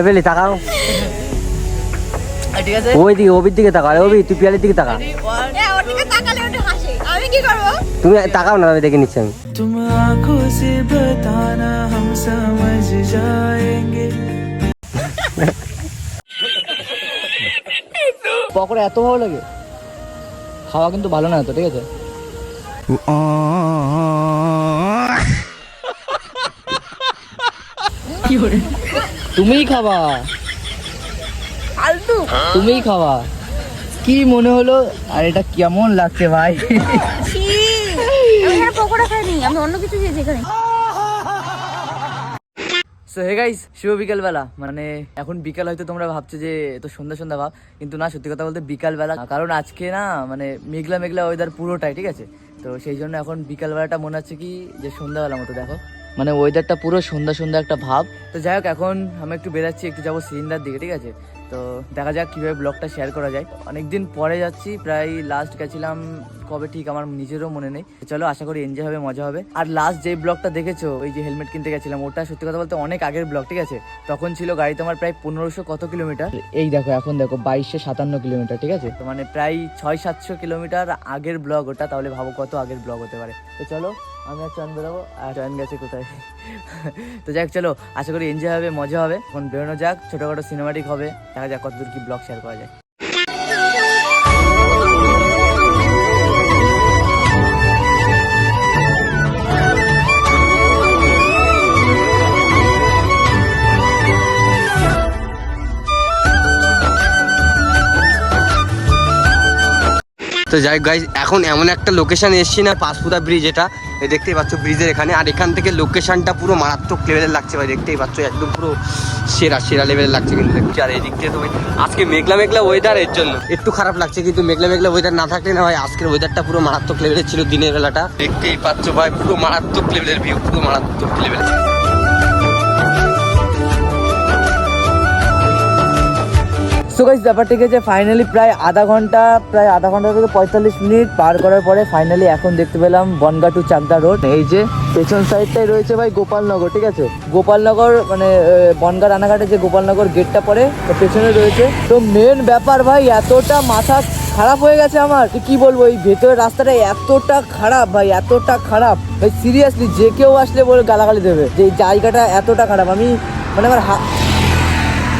এবেলি তাকাও। ঠিক আছে? ওই দিকে ওবির দিকে তাকা ওবি তুই পিয়ালের দিকে তাকা। তুমি তাকাও না আমি দেখে নিচ্ছি আমি। তুমি আঁখো সে বাতানা হম সমঝ যায় পকোড়া এত ভালো লাগে। খাওয়া কিন্তু ভালো না তো ঠিক আছে? কি করে তুমিই খাবা। আলতু তুমিই খাওয়া কি মনে হলো? আর এটা কেমন লাগছে ভাই? পকোড়া খাইনি আমি অন্য কিছু খেয়েছি এখানে। সো হে গাইস শুভ বিকালবেলা। মানে এখন বিকাল হয়তো তোমরা ভাবছ যে তো সন্ধ্যা সন্ধ্যা ভাব, কিন্তু না, সত্যি কথা বলতে বিকালবেলা, কারণ আজকে না মানে মেঘলা মেঘলা ওয়েদার পুরোটাই, ঠিক আছে? তো সেই জন্য এখন বিকালবেলাটা মনে হচ্ছে কি, যে সন্ধ্যাবেলা মতো, দেখো। মানে ওয়েদারটা পুরো সন্ধ্যা সন্ধ্যা একটা ভাব। তো যাই হোক, এখন আমি একটু বেরাচ্ছি, একটু যাব সিলিন্ডার দিকে, ঠিক আছে? তো দেখা যাক কীভাবে ব্লগটা শেয়ার করা যায়। অনেকদিন পরে যাচ্ছি, প্রায় লাস্ট গেছিলাম, কবে ঠিক আমার নিজেরও মনে নেই। চলো, আশা করি এনজয় হবে, মজা হবে। আর লাস্ট যে ব্লগটা দেখেছ, ওই যে হেলমেট কিনতে গেছিলাম, ওটা সত্যি কথা বলতে অনেক আগের ব্লগ, ঠিক আছে? তখন ছিল গাড়ি তোমার প্রায় পনেরোশো কত কিলোমিটার। এই দেখো, এখন দেখো, বাইশশো সাতান্ন কিলোমিটার, ঠিক আছে? তো মানে প্রায় ছয় সাতশো কিলোমিটার আগের ব্লগ ওটা, তাহলে ভাবো কত আগের ব্লগ হতে পারে। তো চলো আমি আর চয়ন বেরোবো। আর চয়ন গেছে কোথায়? তো যাক, চলো, আশা করি এনজয় হবে, মজা হবে। এখন বেরোনো যাক, ছোটোখাটো সিনেমাটিক হবে। দেখা যাক কতদূর কি ব্লগ শেয়ার করা যায়। তো যাই গাইজ এখন এমন একটা লোকেশন এসছি না পাঁচপুরা ব্রিজ এটা। এই দেখতেই পাচ্ছ ব্রিজের এখানে। আর এখান থেকে লোকেশনটা পুরো মারাত্মক লেভেলের লাগছে ভাই, দেখতেই পাচ্ছ, একদম পুরো সেরা সেরা লেভেলের লাগছে কিন্তু দেখছি আর এই দিক থেকে তো ভাই আজকে মেঘলা মেঘলা ওয়েদার এর জন্য। একটু খারাপ লাগছে, কিন্তু মেঘলা মেঘলা ওয়েদার না থাকলে না ভাই, আজকের ওয়েদারটা পুরো মারাত্মক লেভেলের ছিল দিনের বেলাটা। দেখতেই পাচ্ছ ভাই, পুরো মারাত্মক লেভেলের ভিউ পুরো মারাত্মক লেভেলের সো গাইস ব্যাপারটা কি যে ফাইনালি প্রায় আধা ঘণ্টা, প্রায় আধা ঘণ্টা থেকে পঁয়তাল্লিশ মিনিট পার করার পরে ফাইনালি এখন দেখতে পেলাম বনগা টু চাকদা রোড এই যে পেছন সাইডটাই রয়েছে ভাই গোপালনগর, ঠিক আছে? গোপালনগর মানে বনগা রানাঘাটে যে গোপালনগর গেটটা পড়ে পেছনে রয়েছে। তো মেন ব্যাপার ভাই, এতটা মাথা খারাপ হয়ে গেছে আমার। কি বলব, এই ভেতরের রাস্তাটা এতটা খারাপ ভাই, এতটা খারাপ। ভাই সিরিয়াসলি যে কেউ আসলে বলে গালাগালি দেবে যে এই জায়গাটা এতটা খারাপ। আমি মানে আমার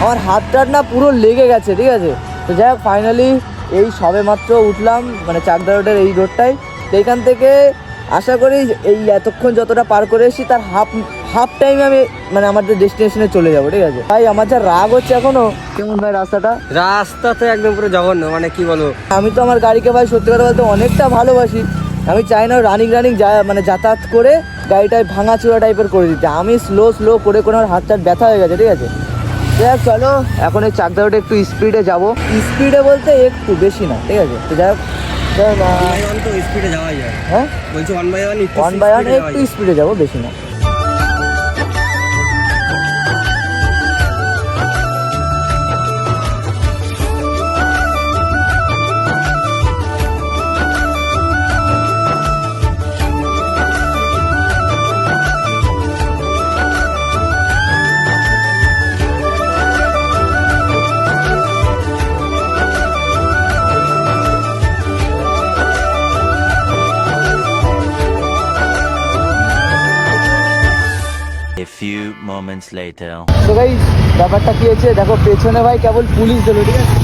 আমার হাতটার না পুরো লেগে গেছে ঠিক আছে? তো যাই হোক ফাইনালি এই সবে মাত্র উঠলাম মানে চাকদা রোডের এই রোডটাই তো এখান থেকে আশা করি এই এতক্ষণ যতটা পার করে এসেছি তার হাফ হাফ টাইমে আমি মানে আমাদের ডেস্টিনেশনে চলে যাব ঠিক আছে? ভাই আমার যা রাগ হচ্ছে এখনও কেমন ভাই রাস্তাটা? রাস্তা তো একদম পুরো জঘন্য মানে কি বলব? আমি তো আমার গাড়িকে ভাই সত্যি কথা বলতে অনেকটা ভালোবাসি। আমি চাই না রানিং রানিং যা মানে যাতায়াত করে গাড়িটায় ভাঙা চূড়া টাইপের করে দিতে। আমি স্লো স্লো করে করে আমার হাত টাত ব্যথা হয়ে গেছে ঠিক আছে? যাই চলো। এখন এই চাকদা রোডে একটু স্পিডে যাব। স্পিডে বলতে একটু বেশি না ঠিক আছে? তো যাই হোক স্পিডে যাওয়াই যায়। হ্যাঁ? বলছি one by one one by one একটু স্পিডে যাব বেশি না। Later. তো ভাই ব্যাপারটা কি হচ্ছে দেখো পেছনে ভাই কেবল পুলিশ দিল ঠিক আছে?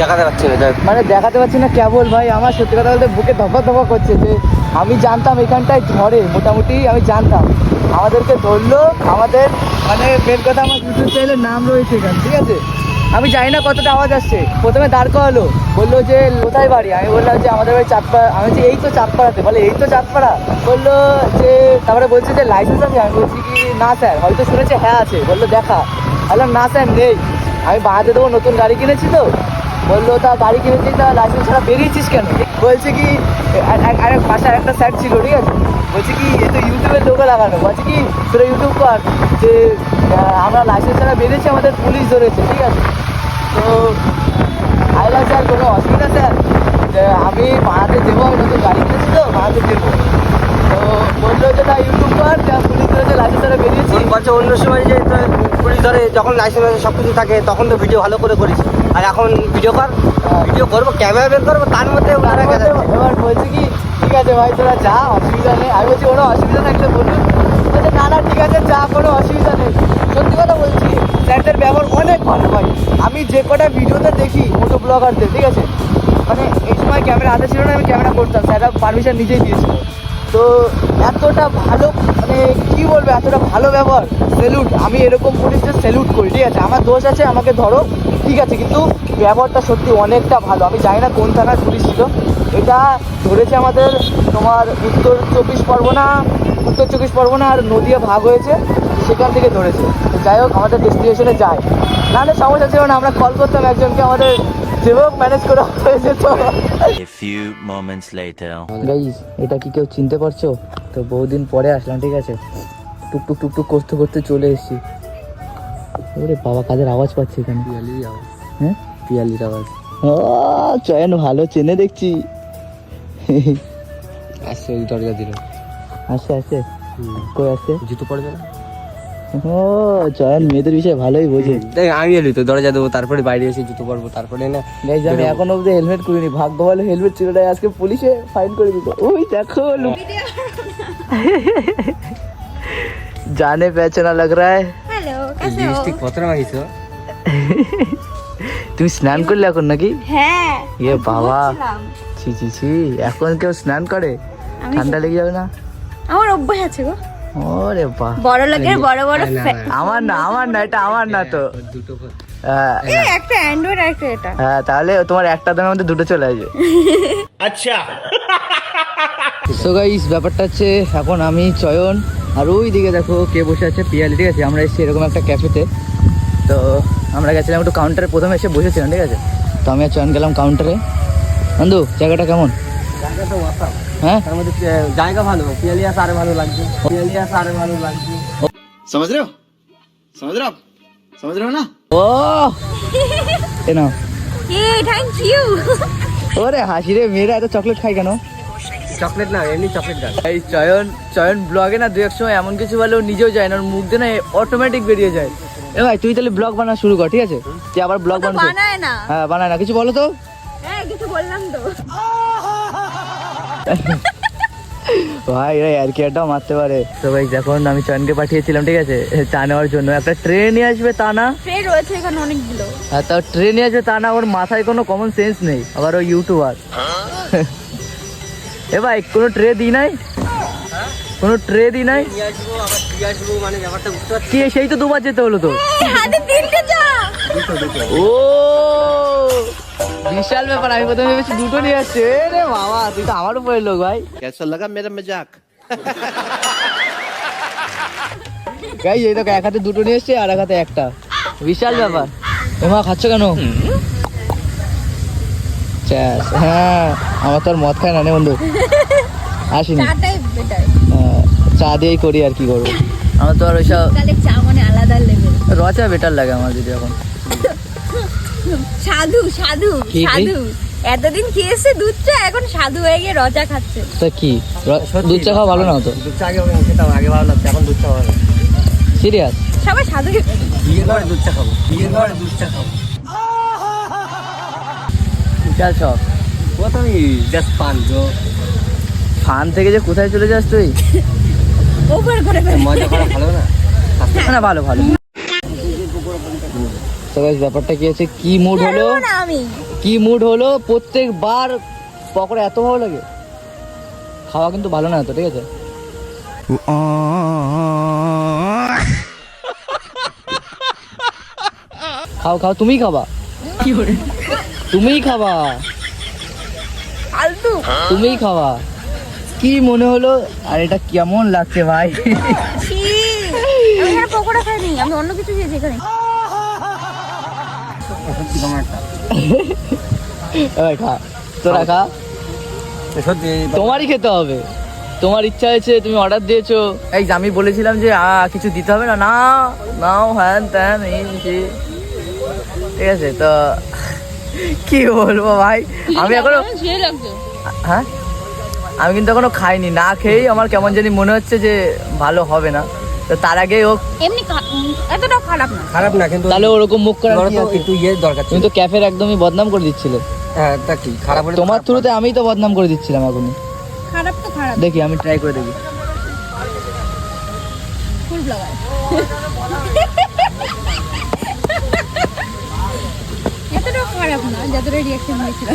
দেখাতে পারছি না মানে দেখাতে পারছি না কেবল ভাই আমার সত্যি কথা বলতে বুকে ধপা ধপা করছে যে আমি জানতাম এখানটায় ঝড়ে মোটামুটি আমি জানতাম। আমাদেরকে ধরলো আমাদের মানে মেন কথা আমার ইউটিউব চ্যানেলের নাম রয়েছে এখানে ঠিক আছে? আমি জানি না কতটা আওয়াজ আসছে। প্রথমে দাঁড় করালো, বলল যে, কোথায় বাড়ি? আমি বললাম যে, আমাদের বাড়ি চাঁদপাড়া। আমি বলছি, এই তো চাঁদপাড়াতে। বলে, এই তো চাঁদপাড়া। বলল যে, তারপরে বলছে যে লাইসেন্স আছে আমি বলছি কি, না স্যার, হয়তো শুনেছে হ্যাঁ আছে। বলল, দেখা। বললাম, না স্যার, নেই। আমি বাড়াতে দেবো, নতুন গাড়ি কিনেছি তো। বলল, তা গাড়ি কিনেছি তা লাইসেন্স ছাড়া বেরিয়েছিস কেন? বলছে কি পাশে একটা স্যার ছিল, ঠিক আছে? বলছে কি, এ তো ইউটিউবের লোকে লাগানো। বলছে কি, তোরা ইউটিউব কর যে আমরা লাইসেন্স ছাড়া বেরিয়েছি, আমাদের পুলিশ ধরেছে, ঠিক আছে? তো আইলা স্যার, কোনো অসুবিধা স্যার? আমি বাড়াতে দেবো নতুন গাড়ি কিনেছি তো বাড়াতে দেবো বলল যে না ইউটিউবার যা পুলিশ ধরেছে লাইসেন্স ছাড়া বেরিয়েছি। বলছে অন্য সময় যে তো পুলিশ ধরে যখন লাইসেন্স সব কিছু থাকে তখন তো ভিডিও ভালো করে করিস। আর এখন ভিডিও কর ভিডিও করব ক্যামেরা বের করব তার মধ্যে এবার বলছে কি ঠিক আছে ভাই তোরা যা অসুবিধা নেই। আমি বলছি কোনো অসুবিধা থাকলে বলুন বলছে না না ঠিক আছে যা কোনো অসুবিধা নেই। সত্যি কথা বলছি স্যারদের ব্যবহার অনেক ভালো ভাই। আমি যে কটা ভিডিওতে দেখি মোটো ব্লগারদের ঠিক আছে? মানে এই সময় ক্যামেরা হাতে ছিল না আমি ক্যামেরা করতাম স্যাররা পারমিশন নিজেই দিয়েছিল। তো এতটা ভালো মানে কি বলব, এতটা ভালো ব্যবহার। স্যালুট আমি এরকম পুলিশদের স্যালুট করি, ঠিক আছে? আমার দোষ আছে, আমাকে ধরো, ঠিক আছে? কিন্তু ব্যবহারটা সত্যি অনেকটা ভালো। আমি জানি না কোন থানার পুলিশ ছিল। এটা ধরেছে আমাদের তোমার উত্তর চব্বিশ পরগনা, উত্তর চব্বিশ পরগনা আর নদিয়া ভাগ হয়েছে, সেখান থেকে ধরেছে। যাই হোক, আমাদের ডেস্টিনেশনে যায়। নাহলে সমস্যা ছিল না, আমরা কল করতাম একজনকে, আমাদের যেভাবে ম্যানেজ করা হয়েছে তো। A few moments later. Guys এটা কি কেউ চিনতে পারছ? তো বহুদিন পরে আসলাম ঠিক আছে? টুকটুক টুকটুক করতে করতে চলে এসেছি। ওরে বাবা কাদের আওয়াজ পাচ্ছি এখানে? পিয়ালির আওয়াজ। হ্যাঁ? পিয়ালির আওয়াজ। চয়ন ভালো চেনে দেখছি। আসছে ওই দরজা দিল। আসে আসে কই আসে জুতো পড়বে না ও চয়ন মেয়েদের বিষয়ে ভালোই বোঝে। দেখ আমি এলি তো দরজা দেবো তারপরে বাইরে এসে জুতো পরবো তারপরে না গাইজ আমি এখনও অবধি হেলমেট করিনি ভাগ্য ভালো হেলমেট ছিল আজকে পুলিশে ফাইন করে দিত ওই দেখো জানে পেছনা লাগ রা হ্যালো লিপস্টিক কত মাগিছো তুমি স্নান করলে এখন নাকি? হ্যাঁ এ বাবা। ছি ছি ছি এখন কেউ স্নান করে? ঠান্ডা লেগে যাবে না? আমার অভ্যাস আছে গো। ওরে বাহ। বড় লোকের বড় বড় আমার না আমার না এটা আমার না তো। দুটো হ্যাঁ, একটা অ্যান্ড্রয়েড আর একটা এটা। হ্যাঁ তাহলে তোমার একটা দামের মধ্যে দুটো চলে আসবে। আচ্ছা। সো গাইস ব্যাপারটা হচ্ছে এখন আমি চয়ন আর ওই দিকে দেখো কে বসে আছে পিয়ালি ঠিক আছে? আমরা এসেছি এরকম একটা ক্যাফেতে তো আমরা গেছিলাম একটু কাউন্টারে প্রথমে এসে বসেছিলাম ঠিক আছে? তো আমি আর চয়ন গেলাম কাউন্টারে বন্ধু জায়গাটা কেমন? হ্যাঁ তার মধ্যে পে- জায়গা ভালো পিয়ালিয়াস আরে ভালো লাগছে পিয়ালিয়াস আরে ভালো লাগছে समझ रहे हो समझ रहे हो आप समझ रहे हो ना ও এ নাও এই থ্যাংক ইউ ওরে হাসি রে মেয়েরা এত চকলেট খাই কেন চকলেট না এমনি চকলেট গাছ এই চয়ন চয়ন ব্লগে না দু এক সময় এমন কিছু বলে ও নিজেও যায় না ওর মুখ দিয়ে না অটোমেটিক বেরিয়ে যায় এ ভাই তুই তাহলে ব্লগ বানা শুরু কর ঠিক আছে তুই আবার ব্লগ তো বানাতে বানায় না হ্যাঁ বানায় না কিছু বলো তো হ্যাঁ কিছু বললাম তো ভাই এরা আর কি একটা মারতে পারে। তো ভাই যখন আমি চয়নকে পাঠিয়েছিলাম ঠিক আছে চা নেওয়ার জন্য একটা ট্রেনই আসবে তা না? ট্রে রয়েছে এখানে অনেকগুলো। আর তাও ট্রেনই আসবে তা না ওর মাথায় কোনো কমন সেন্স নেই আবার ও ইউটিউবার এ ভাই কোনো ট্রে দিই নাই? কোনো ট্রে দিই নাই? নিয়ে আসব মানে কি সেই তো দুবার যেতে হলো তো। ও! বিশাল ব্যাপার আমি প্রথমে ভেবেছি দুটো নিয়ে আসছে। রে বাবা তুই তো আমার উপরে লোক ভাই। লাগা মেরা মজাক। গাই এই দেখো এক হাতে দুটো নিয়ে এসছে আর এক হাতে একটা। বিশাল ব্যাপার। তোমা খাচ্ছ কেন? হ্যাঁ আমার তো আর মদ খায় না রে বন্ধু। আসিনি। হ্যাঁ, চা দিয়েই করি আর কি করব। আমার তো আর ওইসব রচা বেটার লাগে আমার যদি এখন। সাধু সাধু কি, কি? সাধু। এতদিন খেয়েছে দুধ চা এখন সাধু হয়ে গিয়ে রজা খাচ্ছে। তা কি? র- দুধ চা খাওয়া ভালো না তো? দুধ চা আগে খেতাম আগে ভালো লাগছে এখন দুধ চা ভালো সিরিয়াস? সবাই সাধু। পরে দুধ চা খাব পরে দুধ চা খাব। বিশাল শখ প্রথমে জাস্ট পান তো। ফান থেকে যে কোথায় চলে যাস তুই? ওভার করে মজা করা ভালো না? না ভালো ভালো। তো guys, ব্যাপারটা কি আছে কি মুড হলো? কি মুড হলো? প্রত্যেকবার পকোড়া এত ভালো লাগে। খাওয়া কিন্তু ভালো না তো ঠিক আছে? খাও খাও তুমিই খাবা। তুমিই খাবা। ফালতু তুমিই খাওয়া কি মনে হলো? আর এটা কেমন লাগছে ভাই? আমি পকোড়া খাইনি আমি অন্য কিছু খেয়েছি এখানে। খা। তোরা খা। সত্যি তোমারই খেতে হবে। তোমার ইচ্ছা হয়েছে তুমি অর্ডার দিয়েছ। এই যে আমি বলেছিলাম যে কিছু দিতে হবে না। না নাও হ্যান ত্যান এই। ঠিক আছে তো কি বলব ভাই? আমি এখনও হ্যাঁ? আমি কিন্তু এখনও খাইনি। না খেয়েই আমার কেমন জানি মনে হচ্ছে যে ভালো হবে না। তো তার আগে ও এমনি এতটাও খারাপ না। খারাপ না কিন্তু তাহলে ওরকম মুখ করার তোমার কি তো একটু ইয়ে দরকার তুমি তো ক্যাফের একদমই বদনাম করে দিচ্ছিলে। হ্যাঁ তা কি খারাপ হলে তোমার থ্রুতে আমিই তো বদনাম করে দিচ্ছিলাম এখনই। খারাপ তো খারাপ। দেখি আমি ট্রাই করে দেখি। ফুল ব্লগার এতটাও খারাপ না যতটা রিয়াকশন হয়েছিল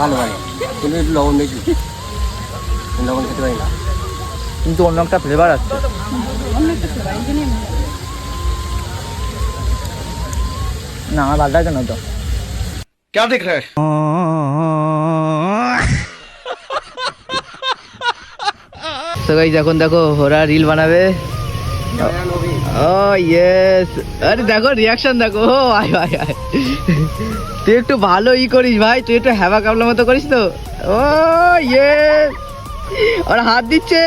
ভালো ভালো। কিন্তু একটু লবণ দেখি লবণ খেতে পারি না। কিন্তু অন্য একটা ফ্লেভার আসছে অন্য একটা ফ্লেভার এই জন্যই আমি- না আমার ভালো লাগে না তো क्या दिख रहा है তো গাইজ এখন দেখো ওরা রিল বানাবে ও ইয়েস আরে দেখো রিয়াকশন দেখো ও আয় আয় আয় তুই একটু ভালো ই করিস ভাই তুই একটু হ্যাবা কাবলা মতো করিস তো ও ইয়েস ওরা হাত দিচ্ছে।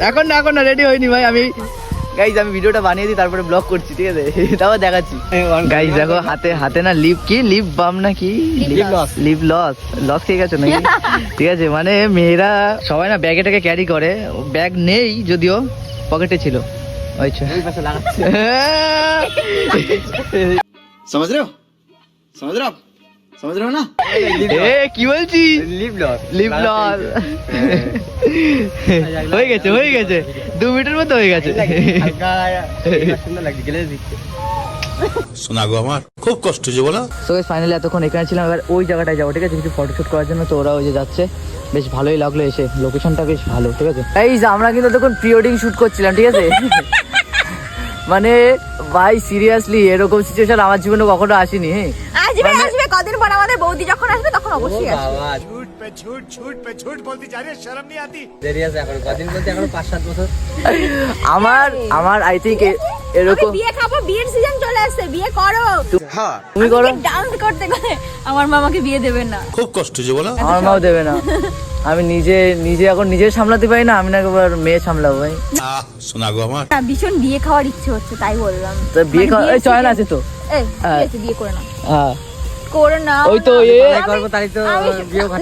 এখন না এখন না রেডি হয়নি ভাই আমি গাইজ আমি ভিডিওটা বানিয়ে দিই তারপরে ব্লগ করছি ঠিক আছে? তারপর দেখাচ্ছি। গাইজ দেখো হাতে হাতে না লিপ কি? লিপ বাম না কি? Lip loss. Lip loss loss খেয়ে গেছো নাকি? ঠিক আছে মানে মেয়েরা সবাই না ব্যাগে টাকে ক্যারি করে। ব্যাগ নেই যদিও পকেটে ছিল। ওই ছ। ওই পাশে লাগাচ্ছে। समझ रहे हो समझ रहे हो आप समझ रहे हो ना এ কি বলছিস লিপ লস লিপ লস হয়ে গেছে হয়ে গেছে দু মিনিটের মধ্যে হয়ে গেছে হালকা সুন্দর লাগছে গেলে দিচ্ছে শোনা গো আমার খুব কষ্ট যে বলো সো ফাইনালি এতক্ষণ এখানে ছিলাম এবার ওই জায়গাটায় যাবো ঠিক আছে কিছু ফটোশুট করার জন্য তো ওরা ওই যে যাচ্ছে বেশ ভালোই লাগলো এসে লোকেশনটা বেশ ভালো ঠিক আছে এই যে আমরা কিন্তু তখন প্রি ওয়েডিং শুট করছিলাম ঠিক আছে মানে ভাই সিরিয়াসলি এরকম সিচুয়েশন আমার জীবনে কখনো আসেনি হ্যাঁ আসবে আসবে কদিন পর আমাদের বৌদি যখন আসবে তখন অবশ্যই আসবে। বাবা দেরি আছে এখন কদিন বলতে এখন পাঁচ সাত বছর? আমার আমার আই আমি এরকম বিয়ে খাব বিয়ের সিজন চলে আসছে বিয়ে করো। হ্যাঁ। তুমি করো। ডান্স করতে করতে আমার মামাকে বিয়ে দেবেন না। খুব কষ্ট যে বলো। আমার মাও দেবে না। আমি নিজে নিজে এখন নিজে সামলাতে পারি না আমি না একবার মেয়ে সামলাবো ভাই। শোনা গো আমার। না ভীষণ বিয়ে খাওয়ার ইচ্ছে হচ্ছে তাই বললাম। তো বিয়ে মানে করা- চয়ন আছে তো? এই হ্যাঁ। বিয়ে করে না হ্যাঁ। করে না ওই তো এ করব তাই তো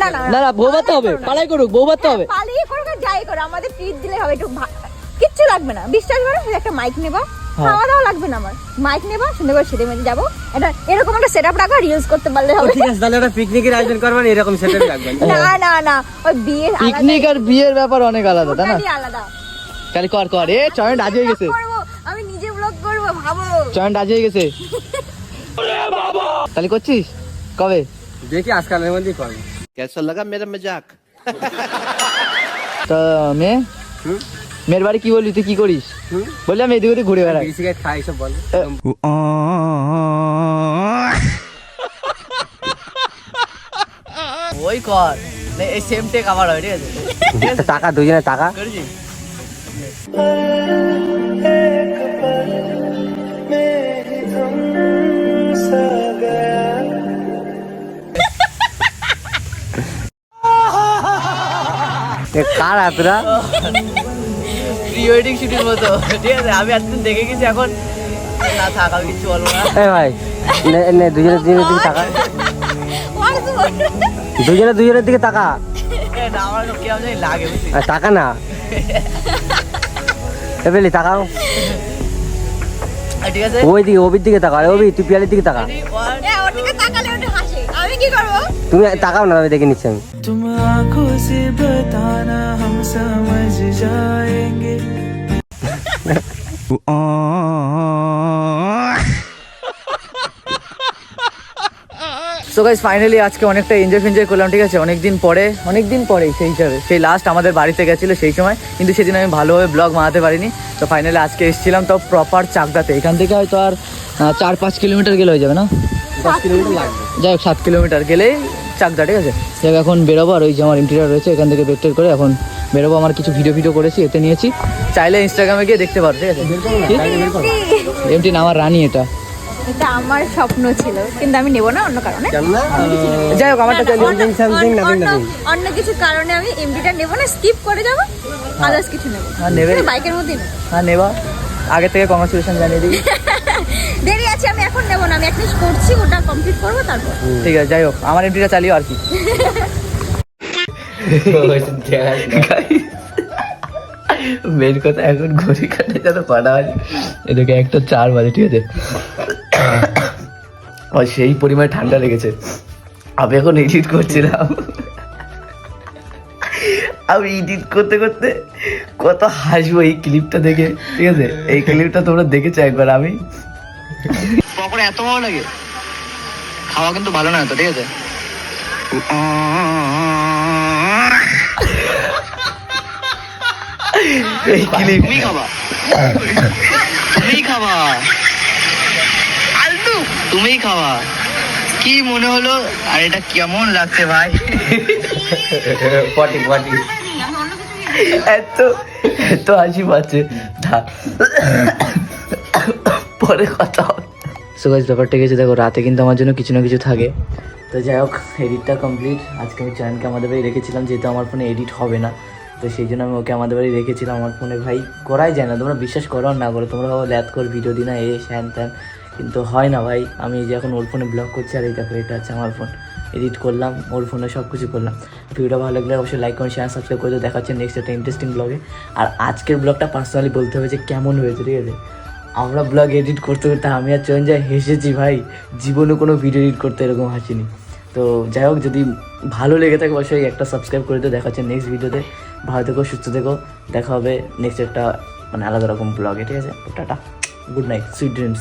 না না না না বউ বাড়তে হবে পালাই করুক বউ বাড়তে হবে। পালিয়ে করুক আর যাই করো আমাদের ট্রিট দিলে হবে একটু কিচ্ছু লাগবে না। বিশ্বাস করো একটা মাইক নেবা। হ্যাঁ। খাওয়া দাওয়া লাগবে না আমার। মাইক নেবা সুন্দর করে সেটে যাব। এটা এরকম একটা সেট আপ রাখা রিলস করতে পারলে হবে। ঠিক আছে তাহলে একটা পিকনিকের আয়োজন করবেন এরকম সেটাই রাখবেন না। না না ওই বিয়ে পিকনিক আর বিয়ের ব্যাপার অনেক আলাদা তাই না? আলাদা। কর কর এ চয়ন রাজি হয়ে গেছে। আমি নিজে ব্লগ করব ভাবো। চয়ন রাজি হয়ে গেছে। তাহলে করছিস? কবে? দেখি আজকালের মধ্যেই করব কেসা লাগা মেরা মজাক তো মেয়ে মেয়ের বাড়ি কি বললি? তুই কি করিস? বললাম এদিকে ওদিকে ঘুরে বেড়াই। বিড়ি সিগারেট খাই সব বল। ওই কর। এই সেম টেক আমার হয় ঠিক আছে? ঠিক আছে? টাকা দুজনে টাকা। কার হাতরা? প্রি ওয়েডিং শুটের মতো। ঠিক আছে আমি এতদিন দেখে গেছি এখন না থাক আমি কিছু বলব না। এ ভাই নে নে দুজনে দুজনের দিকে টাকা দুজনে দুজনের দিকে আর টাকা না। এ বেলি তাকাও। ঠিক আছে? ওই দিকে ওবির দিকে আরে ওবি তুই পিয়ালির দিকে তাকা। আমি কি করব তুমি তাকাও না আমি দেখে নিচ্ছি আমি তুম আঁখো সে বাতানা সমঝ জায়েঙ্গে সো গাইজ ফাইনালি আজকে অনেকটা এনজয় ফেনজয় করলাম ঠিক আছে অনেকদিন পরে অনেকদিন পরে সেই হিসাবে সেই লাস্ট আমাদের বাড়িতে গেছিল সেই সময় কিন্তু সেদিন আমি ভালোভাবে ব্লগ বানাতে পারিনি তো ফাইনালি আজকে এসেছিলাম তো প্রপার চাকদাতে এখান থেকে হয়তো আর চার পাঁচ কিলোমিটার গেলে হয়ে যাবে না যাই হোক সাত কিলোমিটার গেলেই চাকদা ঠিক আছে? যাই এখন বেরোবো আর ওই যে আমার ইন্টেরিয়ার রয়েছে এখান থেকে বেকটের করে এখন বেরোবো। আমার কিছু ভিডিও ভিডিও করেছি এতে নিয়েছি। চাইলে ইনস্টাগ্রামে গিয়ে দেখতে পারো ঠিক আছে? এমটি না আমার রানী এটা। এটা আমার স্বপ্ন ছিল কিন্তু আমি নেব না অন্য কারণে। যাই হোক আমারটা চালিয়ে অন্য- কিছু কারণে আমি এমডিটা নেব না স্কিপ করে যাব আদার্স কিছু নেব। হ্যাঁ, নেবে। বাইকের মধ্যেই নেব। হ্যাঁ নেবা। আগে থেকে কংগ্রাচুলেশন জানিয়ে দিই আছে আমি এখন নেব না আমি এক জিনিস করছি ওটা কমপ্লিট করব তারপর। ঠিক আছে যাই হোক আমার এমডিটা চালিও আর কি। মেন কথা এখন ঘড়ি কাটে যেন পাড়া আছে। এদিকে একটা চার বাজে ঠিক আছে? আর সেই পরিমাণে ঠান্ডা লেগেছে। আমি এখন এডিট করছিলাম। আমি এডিট করতে করতে কত হাসবো এই ক্লিপটা দেখে ঠিক আছে? এই ক্লিপটা তোমরা দেখেছ একবার আমি। পকোড়া এত ভালো লাগে। খাওয়া কিন্তু ভালো না তো ঠিক আছে? তুমি খাবা। তুমি খাবা। আলতু। তুমি খাবা। কি মনে হলো? আর এটা কেমন লাগছে ভাই? পটি পটি এত এত হাসি পাচ্ছে। পরে কথা সো গাইস ব্যাপারটা গেছে দেখো, রাতে কিন্তু আমার জন্য কিছু না কিছু থাকে। তো যাই হোক এডিটটা কমপ্লিট আজকে আমি চ্যানেলকে আমাদের বাড়ি রেখেছিলাম, যেহেতু আমার ফোনে এডিট হবে না। তো সেই জন্য আমি ওকে আমাদের বাড়ি রেখেছিলাম। আমার ফোনে ভাই করাই যায় না। তোমরা বিশ্বাস করো না করো। তোমরা ভাবো, ল্যাদ কর ভিডিও দিনা এ হ্যান ত্যান। কিন্তু হয় না ভাই। আমি যে এখন ওর ফোনে ব্লগ করছি, আর এই এটা হচ্ছে আমার ফোন এডিট করলাম, ওর ফোনে সব কিছু করলাম। ভিডিওটা ভালো লাগলে অবশ্যই লাইক করুন শেয়ার সাবস্ক্রাইব করে। দেখা নেক্সট একটা ইন্টারেস্টিং ব্লগে আর আজকের ব্লগটা পার্সোনালি বলতে হবে যে কেমন হয়েছে, ঠিক আছে? আমরা ব্লগ এডিট করতে করতে আমি আর চঞ্জয় হেসেছি ভাই। জীবনে কোনো ভিডিও এডিট করতে এরকম হাসিনি। তো যাই হোক, যদি ভালো লেগে থাকে অবশ্যই একটা সাবস্ক্রাইব করে দিও দেখা হচ্ছে নেক্সট ভিডিওতে ভালো থেকো, সুস্থ থেকো। দেখা হবে নেক্সট একটা মানে আলাদা রকম ব্লগে ঠিক আছে? Tata. Good night sweet dreams